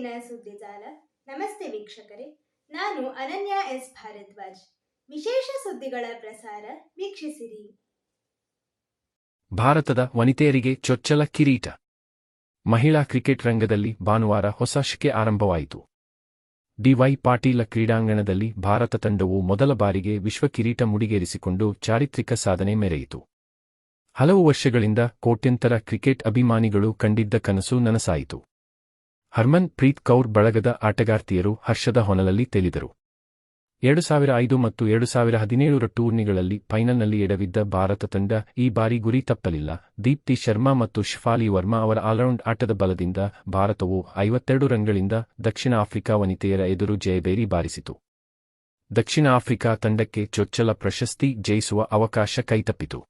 ಇಂದಿನ ಸುದ್ದಿಜಾಲ ನಮಸ್ತೆ ವೀಕ್ಷಕರೇ. ನಾನು ಅನನ್ಯ ಎಸ್ ಭಾರದ್ವಾಜ್. ವಿಶೇಷ ಸುದ್ದಿಗಳ ಪ್ರಸಾರ ವೀಕ್ಷಿಸಿರಿ. ಭಾರತದ ವನಿತೆಯರಿಗೆ ಚೊಚ್ಚಲ ಕಿರೀಟ. ಮಹಿಳಾ ಕ್ರಿಕೆಟ್ ರಂಗದಲ್ಲಿ ಭಾನುವಾರ ಹೊಸ ಶಿಕೆ ಆರಂಭವಾಯಿತು. ಡಿವೈ ಪಾಟೀಲ ಕ್ರೀಡಾಂಗಣದಲ್ಲಿ ಭಾರತ ತಂಡವು ಮೊದಲ ಬಾರಿಗೆ ವಿಶ್ವ ಕಿರೀಟ ಮುಡಿಗೇರಿಸಿಕೊಂಡು ಚಾರಿತ್ರಿಕ ಸಾಧನೆ ಮೆರೆಯಿತು. ಹಲವು ವರ್ಷಗಳಿಂದ ಕೋಟ್ಯಂತರ ಕ್ರಿಕೆಟ್ ಅಭಿಮಾನಿಗಳು ಕಂಡಿದ್ದ ಕನಸು ನನಸಾಯಿತು. ಹರ್ಮನ್ ಪ್ರೀತ್ ಕೌರ್ ಬಳಗದ ಆಟಗಾರ್ತಿಯರು ಹರ್ಷದ ಹೊನಲಲ್ಲಿ ತೇಲಿದರು. ಎರಡು ಸಾವಿರ ಐದು ಮತ್ತು ಎರಡು ಸಾವಿರ ಹದಿನೇಳರ ಟೂರ್ನಿಗಳಲ್ಲಿ ಫೈನಲ್ನಲ್ಲಿ ಎಡವಿದ್ದ ಭಾರತ ತಂಡ ಈ ಬಾರಿ ಗುರಿ ತಪ್ಪಲಿಲ್ಲ. ದೀಪ್ತಿ ಶರ್ಮಾ ಮತ್ತು ಶಿಫಾಲಿ ವರ್ಮಾ ಅವರ ಆಲ್ರೌಂಡ್ ಆಟದ ಬಲದಿಂದ ಭಾರತವು ಐವತ್ತೆರಡು ರನ್ಗಳಿಂದ ದಕ್ಷಿಣ ಆಫ್ರಿಕಾ ವನಿತೆಯರ ಎದುರು ಜಯಬೇರಿ ಬಾರಿಸಿತು. ದಕ್ಷಿಣ ಆಫ್ರಿಕಾ ತಂಡಕ್ಕೆ ಚೊಚ್ಚಲ ಪ್ರಶಸ್ತಿ ಜಯಿಸುವ ಅವಕಾಶ ಕೈತಪ್ಪಿತು.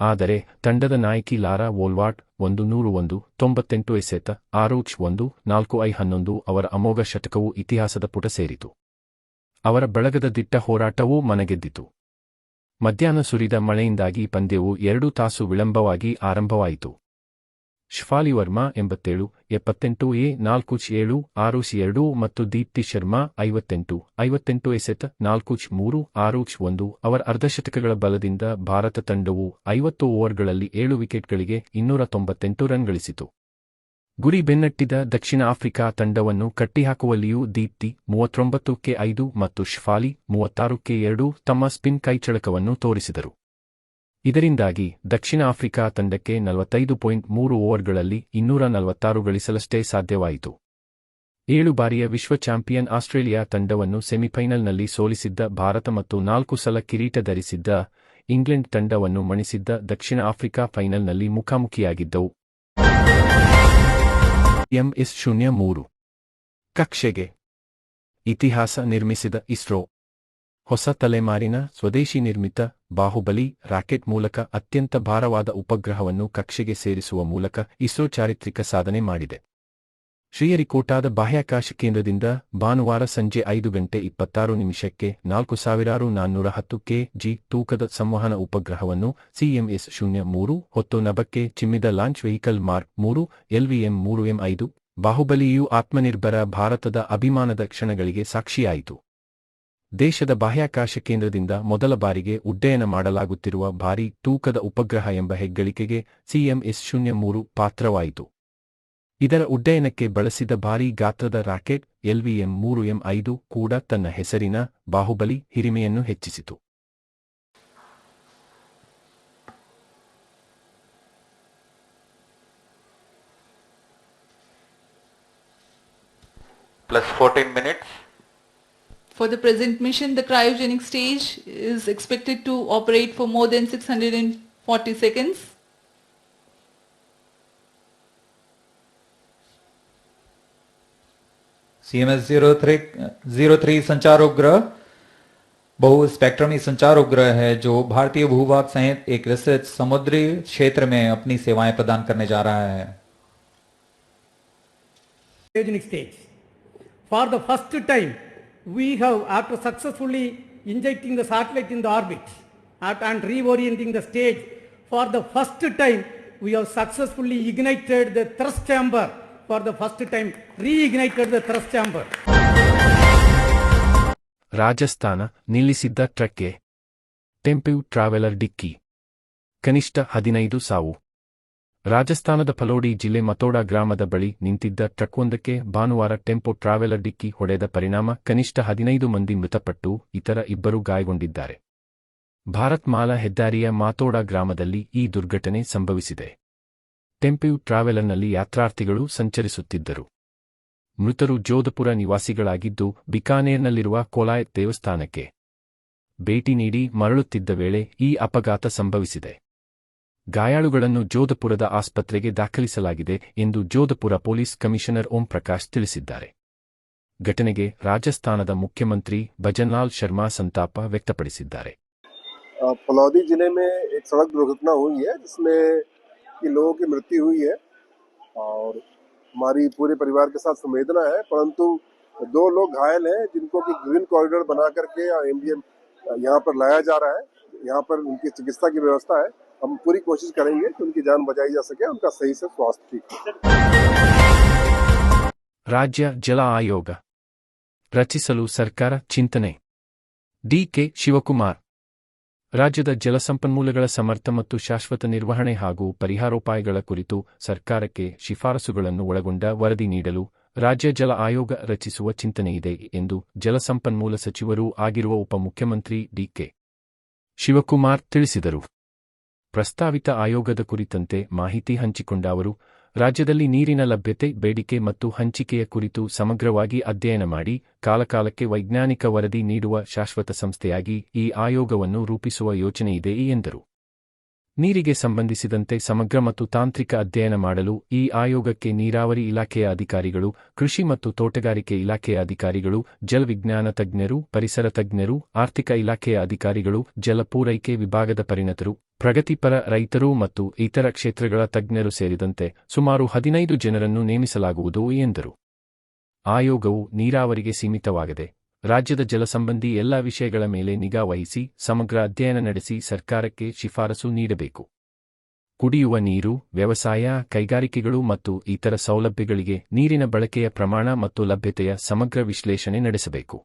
ಆದರೆ ತಂಡದ ನಾಯಕಿ ಲಾರಾ ವೋಲ್ವಾಟ್ ಒಂದು ನೂರು ಒಂದು, ತೊಂಬತ್ತೆಂಟು ಎಸೆತ ಆರೋಚ್ ಒಂದು, ನಾಲ್ಕು ಐ ಹನ್ನೊಂದು ಅವರ ಅಮೋಘ ಶತಕವು ಇತಿಹಾಸದ ಪುಟ ಸೇರಿತು. ಅವರ ಬಳಗದ ದಿಟ್ಟ ಹೋರಾಟವೂ ಮನಗೆದ್ದಿತು. ಮಧ್ಯಾಹ್ನ ಸುರಿದ ಮಳೆಯಿಂದಾಗಿ ಪಂದ್ಯವು ಎರಡು ತಾಸು ವಿಳಂಬವಾಗಿ ಆರಂಭವಾಯಿತು. ಶಿಫಾಲಿ ವರ್ಮಾ ಎಂಬತ್ತೇಳು, ಎಪ್ಪತ್ತೆಂಟು ಎ ನಾಲ್ಕು ಏಳು, ಆರು ಎರಡು ಮತ್ತು ದೀಪ್ತಿ ಶರ್ಮಾ ಐವತ್ತೆಂಟು ಐವತ್ತೆಂಟು ಎಸೆತ ನಾಲ್ಕು ಮೂರು, ಆರು ಒಂದು ಅವರ ಅರ್ಧಶತಕಗಳ ಬಲದಿಂದ ಭಾರತ ತಂಡವು ಐವತ್ತು ಓವರ್ಗಳಲ್ಲಿ ಏಳು ವಿಕೆಟ್ಗಳಿಗೆ ಇನ್ನೂರ ತೊಂಬತ್ತೆಂಟು ರನ್ ಗಳಿಸಿತು. ಗುರಿ ಬೆನ್ನಟ್ಟಿದ ದಕ್ಷಿಣ ಆಫ್ರಿಕಾ ತಂಡವನ್ನು ಕಟ್ಟಿಹಾಕುವಲ್ಲಿಯೂ ದೀಪ್ತಿ ಮೂವತ್ತೊಂಬತ್ತು ಕೆ ಐದು ಮತ್ತು ಶಿಫಾಲಿ ಮೂವತ್ತಾರು ಕೆ ಎರಡು ತಮ್ಮ ಸ್ಪಿನ್ ಕೈಚಳಕವನ್ನು ತೋರಿಸಿದರು. ಇದರಿಂದಾಗಿ ದಕ್ಷಿಣ ಆಫ್ರಿಕಾ ತಂಡಕ್ಕೆ ನಲವತ್ತೈದು ಪಾಯಿಂಟ್ ಮೂರು ಓವರ್ಗಳಲ್ಲಿ ಇನ್ನೂರ ನಲವತ್ತಾರು ಗಳಿಸಲಷ್ಟೇ ಸಾಧ್ಯವಾಯಿತು. ಏಳು ಬಾರಿಯ ವಿಶ್ವ ಚಾಂಪಿಯನ್ ಆಸ್ಟ್ರೇಲಿಯಾ ತಂಡವನ್ನು ಸೆಮಿಫೈನಲ್ನಲ್ಲಿ ಸೋಲಿಸಿದ್ದ ಭಾರತ ಮತ್ತು ನಾಲ್ಕು ಸಲ ಕಿರೀಟ ಧರಿಸಿದ್ದ ಇಂಗ್ಲೆಂಡ್ ತಂಡವನ್ನು ಮಣಿಸಿದ್ದ ದಕ್ಷಿಣ ಆಫ್ರಿಕಾ ಫೈನಲ್ನಲ್ಲಿ ಮುಖಾಮುಖಿಯಾಗಿದ್ದವು. ಎಂಎಸ್ ಶೂನ್ಯ ಮೂರು. ಕಕ್ಷೆಗೆ ಇತಿಹಾಸ ನಿರ್ಮಿಸಿದ ಇಸ್ರೋ. ಹೊಸ ತಲೆಮಾರಿನ ಸ್ವದೇಶಿ ನಿರ್ಮಿತ ಬಾಹುಬಲಿ ರಾಕೆಟ್ ಮೂಲಕ ಅತ್ಯಂತ ಭಾರವಾದ ಉಪಗ್ರಹವನ್ನು ಕಕ್ಷೆಗೆ ಸೇರಿಸುವ ಮೂಲಕ ಇಸ್ರೋ ಚಾರಿತ್ರಿಕ ಸಾಧನೆ ಮಾಡಿದೆ. ಶ್ರೀಹರಿಕೋಟಾದ ಬಾಹ್ಯಾಕಾಶ ಕೇಂದ್ರದಿಂದ ಭಾನುವಾರ ಸಂಜೆ ಐದು ಗಂಟೆ ಇಪ್ಪತ್ತಾರು ನಿಮಿಷಕ್ಕೆ ನಾಲ್ಕು ಸಾವಿರಾರು ನಾನ್ನೂರ ಹತ್ತು ಕೆ ಜಿ ತೂಕದ ಸಂವಹನ ಉಪಗ್ರಹವನ್ನು ಸಿಎಂಎಸ್ ಶೂನ್ಯ ಮೂರು ಹೊತ್ತು ನಭಕ್ಕೆ ಚಿಮ್ಮಿದ ಲಾಂಚ್ ವೆಹಿಕಲ್ ಮಾರ್ಕ್ ಮೂರು ಎಲ್ವಿಎಂ ಮೂರು ಎಂ ಐದು, ಬಾಹುಬಲಿಯು ಆತ್ಮನಿರ್ಭರ ಭಾರತದ ಅಭಿಮಾನದ ಕ್ಷಣಗಳಿಗೆ ಸಾಕ್ಷಿಯಾಯಿತು. ದೇಶದ ಬಾಹ್ಯಾಕಾಶ ಕೇಂದ್ರದಿಂದ ಮೊದಲ ಬಾರಿಗೆ ಉಡ್ಡಯನ ಮಾಡಲಾಗುತ್ತಿರುವ ಭಾರೀ ತೂಕದ ಉಪಗ್ರಹ ಎಂಬ ಹೆಗ್ಗಳಿಕೆಗೆ ಸಿಎಂಎಸ್ ಶೂನ್ಯ ಮೂರು ಪಾತ್ರವಾಯಿತು ಇದರ ಉಡ್ಡಯನಕ್ಕೆ ಬಳಸಿದ ಭಾರೀ ಗಾತ್ರದ ರಾಕೆಟ್ ಎಲ್ವಿಎಂ ಮೂರು ಎಂ ಐದು ಕೂಡ ತನ್ನ ಹೆಸರಿನ ಬಾಹುಬಲಿ ಹಿರಿಮೆಯನ್ನು ಹೆಚ್ಚಿಸಿತು plus 14 minutes. For the present mission, the cryogenic stage is expected to operate for more than 640 seconds. CMS zero three zero संचार उपग्रह बहु स्पेक्ट्रमी संचार उपग्रह है जो भारतीय भूभाग सहित एक विस्तृत समुद्री क्षेत्र में अपनी सेवाएँ प्रदान करने जा रहा है cryogenic stage. For the first time, we have, after successfully injecting the satellite in the orbit and reorienting the stage, for the first time, we have successfully ignited the thrust chamber. For the first time, reignited the thrust chamber. Rajasthan ನಿಲ್ಲಿಸಿದ್ದ ಟ್ರಕ್ಗೆ ಟೆಂಪಿವ್ traveller ಡಿಕ್ಕಿ ಕನಿಷ್ಠ ಹದಿನೈದು ಸಾವು ರಾಜಸ್ಥಾನದ ಫಲೋಡಿ ಜಿಲ್ಲೆ ಮತೋಡಾ ಗ್ರಾಮದ ಬಳಿ ನಿಂತಿದ್ದ ಟ್ರಕ್ವೊಂದಕ್ಕೆ ಭಾನುವಾರ ಟೆಂಪೋ ಟ್ರಾವೆಲರ್ ಡಿಕ್ಕಿ ಹೊಡೆದ ಪರಿಣಾಮ ಕನಿಷ್ಠ ಹದಿನೈದು ಮಂದಿ ಮೃತಪಟ್ಟು ಇತರ ಇಬ್ಬರು ಗಾಯಗೊಂಡಿದ್ದಾರೆ. ಭಾರತ್ ಮಾಲಾ ಹೆದ್ದಾರಿಯ ಮಾತೋಡಾ ಗ್ರಾಮದಲ್ಲಿ ಈ ದುರ್ಘಟನೆ ಸಂಭವಿಸಿದೆ. ಟೆಂಪಿವ್ ಟ್ರಾವೆಲರ್ನಲ್ಲಿ ಯಾತ್ರಾರ್ಥಿಗಳು ಸಂಚರಿಸುತ್ತಿದ್ದರು. ಮೃತರು ಜೋಧಪುರ ನಿವಾಸಿಗಳಾಗಿದ್ದು ಬಿಕಾನೇರ್ನಲ್ಲಿರುವ ಕೋಲಾಯತ್ ದೇವಸ್ಥಾನಕ್ಕೆ ಭೇಟಿ ನೀಡಿ ಮರಳುತ್ತಿದ್ದ ವೇಳೆ ಈ ಅಪಘಾತ ಸಂಭವಿಸಿದೆ. ಗಾಯಾಳುಗಳನ್ನು ಜೋಧಪುರದ ಆಸ್ಪತ್ರೆಗೆ ದಾಖಲಿಸಲಾಗಿದೆ ಎಂದು ಜೋಧಪುರ ಪೊಲೀಸ್ ಕಮಿಷನರ್ ಓಂ ಪ್ರಕಾಶ್ ತಿಳಿಸಿದ್ದಾರೆ ಘಟನೆಗೆ ರಾಜಸ್ಥಾನದ ಮುಖ್ಯಮಂತ್ರಿ ಭಜನ್ಲಾಲ್ ಶರ್ಮಾ ಸಂತಾಪ ವ್ಯಕ್ತಪಡಿಸಿದ್ದಾರೆ अ, फलौदी जिले में एक सड़क दुर्घटना हुई है जिसमें कि लोगों की मृत्यु हुई है और हमारी पूरे परिवार के साथ संवेदना है परंतु दो लोग घायल हैं जिनको कि ग्रीन कॉरिडोर बना करके एमडीएम यहाँ पर लाया जा रहा है यहाँ पर उनकी चिकित्सा की व्यवस्था है हम पूरी कोशिश करेंगे कि उनकी जान बचाई जा सके उनका सही से स्वास्थ्य ठीक हो ರಾಜ್ಯ ಜಲ ಆಯೋಗ ರಚಿಸಲು ಸರ್ಕಾರ ಚಿಂತನೆ ಡಿಕೆ ಶಿವಕುಮಾರ್ ರಾಜ್ಯದ ಜಲಸಂಪನ್ಮೂಲಗಳ ಸಮರ್ಥ ಮತ್ತು ಶಾಶ್ವತ ನಿರ್ವಹಣೆ ಹಾಗೂ ಪರಿಹಾರೋಪಾಯಗಳ ಕುರಿತು ಸರ್ಕಾರಕ್ಕೆ ಶಿಫಾರಸುಗಳನ್ನು ಒಳಗೊಂಡ ವರದಿ ನೀಡಲು ರಾಜ್ಯ ಜಲ ಆಯೋಗ ರಚಿಸುವ ಚಿಂತನೆಯಿದೆ ಎಂದು ಜಲಸಂಪನ್ಮೂಲ ಸಚಿವರೂ ಆಗಿರುವ ಉಪಮುಖ್ಯಮಂತ್ರಿ ಡಿಕೆ ಶಿವಕುಮಾರ್ ತಿಳಿಸಿದರು ಪ್ರಸ್ತಾವಿತ ಆಯೋಗದ ಕುರಿತಂತೆ ಮಾಹಿತಿ ಹಂಚಿಕೊಂಡ ಅವರು, ರಾಜ್ಯದಲ್ಲಿ ನೀರಿನ ಲಭ್ಯತೆ, ಬೇಡಿಕೆ ಮತ್ತು ಹಂಚಿಕೆಯ ಕುರಿತು ಸಮಗ್ರವಾಗಿ ಅಧ್ಯಯನ ಮಾಡಿ, ಕಾಲಕಾಲಕ್ಕೆ ವೈಜ್ಞಾನಿಕ ವರದಿ ನೀಡುವ ಶಾಶ್ವತ ಸಂಸ್ಥೆಯಾಗಿ ಈ ಆಯೋಗವನ್ನು ರೂಪಿಸುವ ಯೋಚನೆಯಿದೆ ಎಂದರು. ನೀರಿಗೆ ಸಂಬಂಧಿಸಿದಂತೆ ಸಮಗ್ರ ಮತ್ತು ತಾಂತ್ರಿಕ ಅಧ್ಯಯನ ಮಾಡಲು ಈ ಆಯೋಗಕ್ಕೆ ನೀರಾವರಿ ಇಲಾಖೆಯ ಅಧಿಕಾರಿಗಳು, ಕೃಷಿ ಮತ್ತು ತೋಟಗಾರಿಕೆ ಇಲಾಖೆಯ ಅಧಿಕಾರಿಗಳು ಜಲವಿಜ್ಞಾನ ತಜ್ಞರು, ಪರಿಸರ ತಜ್ಞರು, ಆರ್ಥಿಕ ಇಲಾಖೆಯ ಅಧಿಕಾರಿಗಳು, ಜಲ ಪೂರೈಕೆ ವಿಭಾಗದ ಪರಿಣತರು, ಪ್ರಗತಿಪರ ರೈತರು ಮತ್ತು ಇತರ ಕ್ಷೇತ್ರಗಳ ತಜ್ಞರು ಸೇರಿದಂತೆ ಸುಮಾರು ಹದಿನೈದು ಜನರನ್ನು ನೇಮಿಸಲಾಗುವುದು ಎಂದರು. ಆಯೋಗವು ನೀರಾವರಿಗೆ ಸೀಮಿತವಾಗದೆ. ರಾಜ್ಯದ ಜಲಸಂಬಂಧಿ ಎಲ್ಲಾ ವಿಷಯಗಳ ಮೇಲೆ ನಿಗಾ ವಹಿಸಿ, ಸಮಗ್ರ ಅಧ್ಯಯನ ನಡೆಸಿ ಸರ್ಕಾರಕ್ಕೆ ಶಿಫಾರಸು ನೀಡಬೇಕು. ಕುಡಿಯುವ ನೀರು, ವ್ಯವಸಾಯ, ಕೈಗಾರಿಕೆಗಳು ಮತ್ತು ಇತರ ಸೌಲಭ್ಯಗಳಿಗೆ ನೀರಿನ ಬಳಕೆಯ ಪ್ರಮಾಣ ಮತ್ತು ಲಭ್ಯತೆಯ ಸಮಗ್ರ ವಿಶ್ಲೇಷಣೆ ನಡೆಸಬೇಕು.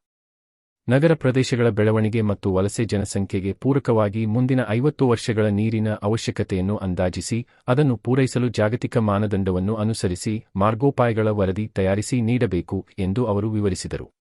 ನಗರ ಪ್ರದೇಶಗಳ ಬೆಳವಣಿಗೆ ಮತ್ತು ವಲಸೆ ಜನಸಂಖ್ಯೆಗೆ ಪೂರಕವಾಗಿ ಮುಂದಿನ ಐವತ್ತು ವರ್ಷಗಳ ನೀರಿನ ಅವಶ್ಯಕತೆಯನ್ನು ಅಂದಾಜಿಸಿ, ಅದನ್ನು ಪೂರೈಸಲು ಜಾಗತಿಕ ಮಾನದಂಡವನ್ನು ಅನುಸರಿಸಿ, ಮಾರ್ಗೋಪಾಯಗಳ ವರದಿ ತಯಾರಿಸಿ ನೀಡಬೇಕು ಎಂದು ಅವರು ವಿವರಿಸಿದರು.